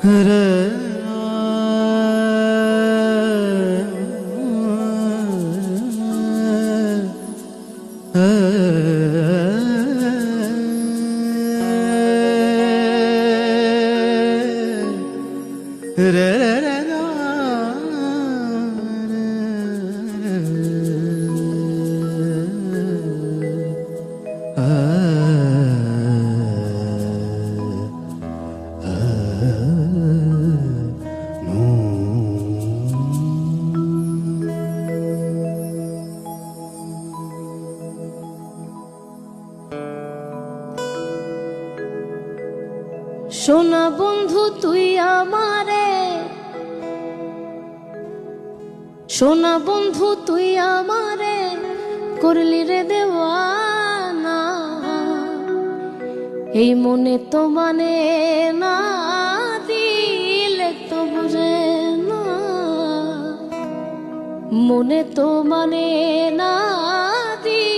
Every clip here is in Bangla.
Re সোনা বন্ধু, তুই আমারে। সোনা বন্ধু, তুই আমারে। করলি রে দেওয়ানা। এই মনে তো মানে না, দিলে তো বুঝে না। মনে তো মানে না, দিলে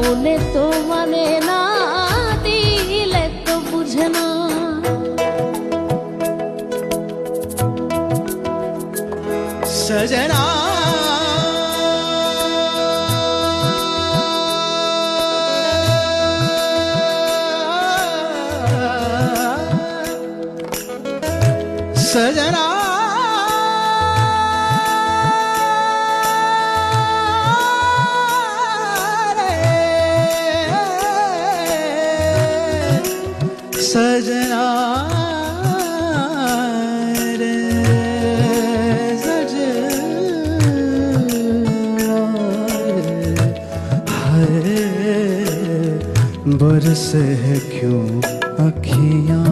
মনে তো মানে না দিলে তো বুঝে না सजना सजना बरसे है क्यों अखियाँ?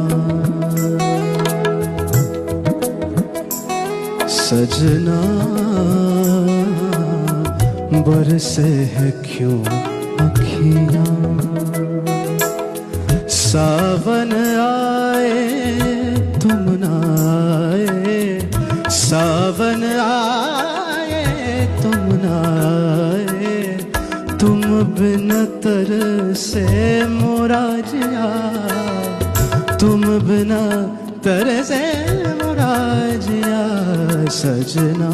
सजना बरसे है क्यों अखियाँ? तुम बिन तर से मोरा जिया तुम बिना तर से मोरा जिया सजना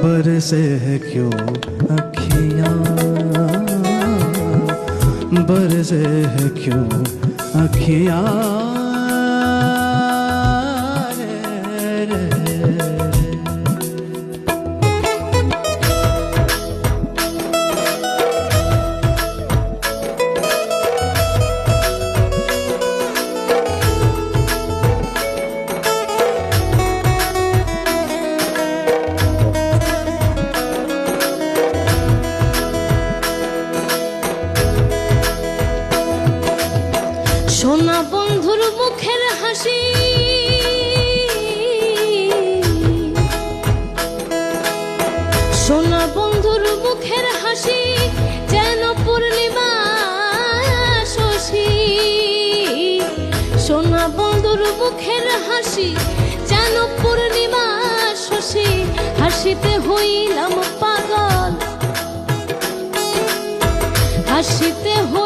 बरसे है क्यों अखियाँ? बरसे है क्यों अखियाँ? বন্ধুর মুখের হাসি। সোনা বন্ধুর মুখের হাসি যেন পূর্ণিমা শশী। সোনা বন্ধুর মুখের হাসি যেন পূর্ণিমা শশী। হাসিতে হইলাম পাগল। হাসিতে হইলাম